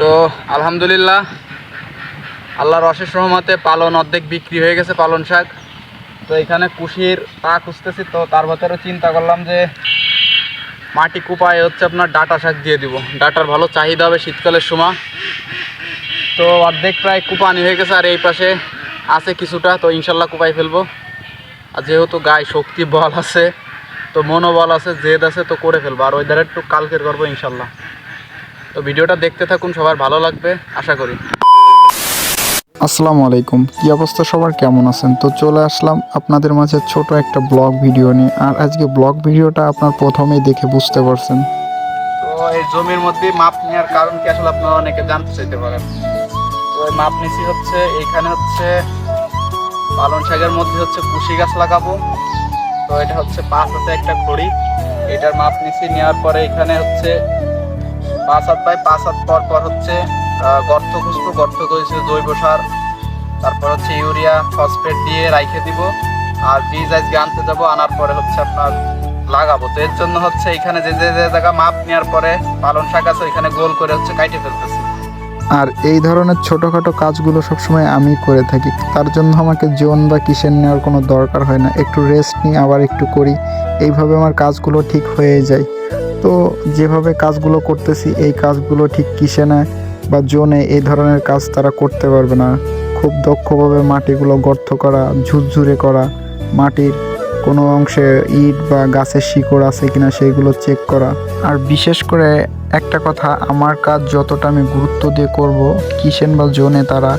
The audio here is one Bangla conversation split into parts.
তো আলহামদুলিল্লাহ, আল্লাহর অশেষ রহমতে পালন অর্ধেক বিক্রি হয়ে গেছে পালন শাক। তো এখানে কুশির পা খুঁজতেছি, তো তার ভেতরে চিন্তা করলাম যে মাটি কুপায় হচ্ছে আপনার ডাটা শাক দিয়ে দিব। ডাটার ভালো চাহিদা হবে শীতকালের সময়। তো অর্ধেক প্রায় কুপানি হয়ে গেছে, আর এই পাশে আছে কিছুটা, তো ইনশাল্লাহ কুপাই ফেলব। আর যেহেতু গায়ে শক্তি বল আছে, তো মনোবল আছে, জেদ আছে, তো করে ফেলব। আর ওই ধারে একটু কালকের করব ইনশাল্লাহ। তো ভিডিওটা দেখতে থাকুন সবার ভালো লাগবে আশা করি। আসসালামু আলাইকুম। কি অবস্থা সবার? কেমন আছেন? তো চলে আসলাম আপনাদের মাঝে ছোট একটা ব্লগ ভিডিও নিয়ে। আর আজকে ব্লগ ভিডিওটা আপনার প্রথমেই দেখে বুঝতে পারছেন। তো এই জমির মধ্যে মাপ নেওয়ার কারণ কি আসলে আপনারা অনেকে জানতে চাইতে পারেন? তো এই মাপ নিছি হচ্ছে এখানে হচ্ছে পালন শাকের মধ্যে হচ্ছে কুশি গাছ লাগাবো। তো এটা হচ্ছে পাঁচ হাতে একটা খড়ি। এটার মাপ নিছি নেওয়ার পরে এখানে হচ্ছে পাঁচ হাত বাই পাঁচ হাত পর পর হচ্ছে গর্ত খুঁজবো, গর্ত করেছে জৈব সার, তারপর হচ্ছে ইউরিয়া, ফসফেট দিয়ে রাইখে দিব, আর বীজ আজকে আনতে যাব, আনার পরে হচ্ছে আপনার লাগাবো। তো এর জন্য হচ্ছে এখানে যে যে যে জায়গা মাপ নেওয়ার পরে পালন শাক আছে, ওইখানে গোল করে হচ্ছে কাইটে ফেলতেছি। আর এই ধরনের ছোটোখাটো কাজগুলো সবসময় আমি করে থাকি। তার জন্য আমাকে জোন বা কিসের নেওয়ার কোনো দরকার হয় না। একটু রেস্ট নিই আবার একটু করি। এইভাবে আমার কাজগুলো ঠিক হয়ে যায়। তো যেভাবে কাজগুলো করতেছি, এই কাজগুলো ঠিক কিসেনে বা জোনে এই ধরনের কাজ তারা করতে পারবে না। খুব দক্ষভাবে মাটিগুলো গর্ত করা, ঝুরঝুরে করা, মাটির কোনো অংশে ইট বা গাছের শিকড় আছে কিনা সেইগুলো চেক করা। আর বিশেষ করে একটা কথা, আমার কাজ যতটা আমি গুরুত্ব দিয়ে করব, কিসেন বা জোনে তারা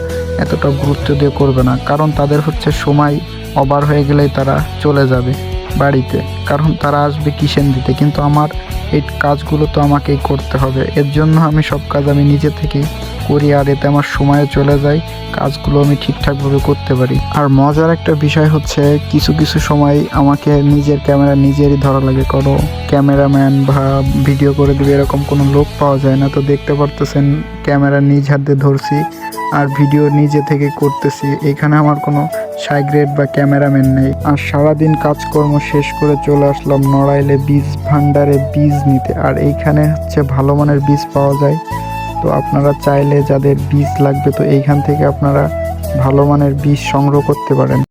এতটা গুরুত্ব দিয়ে করবে না, কারণ তাদের হচ্ছে সময় ওভার হয়ে গেলেই তারা চলে যাবে। বাড়িতে, কারণ তারা আসবে কিসেন দিতে? কিন্তু আমার এই কাজগুলো তো আমাকেই করতে হবে। এর জন্য আমি সব কাজ আমি নিজে থেকেই করি আর এতে আমার সময়ও চলে যায়, কাজগুলো আমি ঠিকঠাকভাবে করতে পারি। আর মজার একটা বিষয় হচ্ছে, কিছু কিছু সময় আমাকে নিজের ক্যামেরা নিজেরই ধরা লাগে। কোনো ক্যামেরাম্যান বা ভিডিও করে দিবে এরকম কোনো লোক পাওয়া যায় না। তো দেখতে পারতেছেন, ক্যামেরা নিজ হাতে ধরছি। আর ভিডিও নিজে থেকে করতেছি। এখানে আমার কোনো সাইগ্রেড বা ক্যামেরাম্যান নেই। আর সারাদিন কাজকর্ম শেষ করে চলে আসলাম নড়াইলে বীজ ভান্ডারে বীজ নিতে। আর এইখানে হচ্ছে ভালো মানের বীজ পাওয়া যায়। তো আপনারা চাইলে যাদের বীজ লাগবে, তো এইখান থেকে আপনারা ভালো মানের বীজ সংগ্রহ করতে পারেন।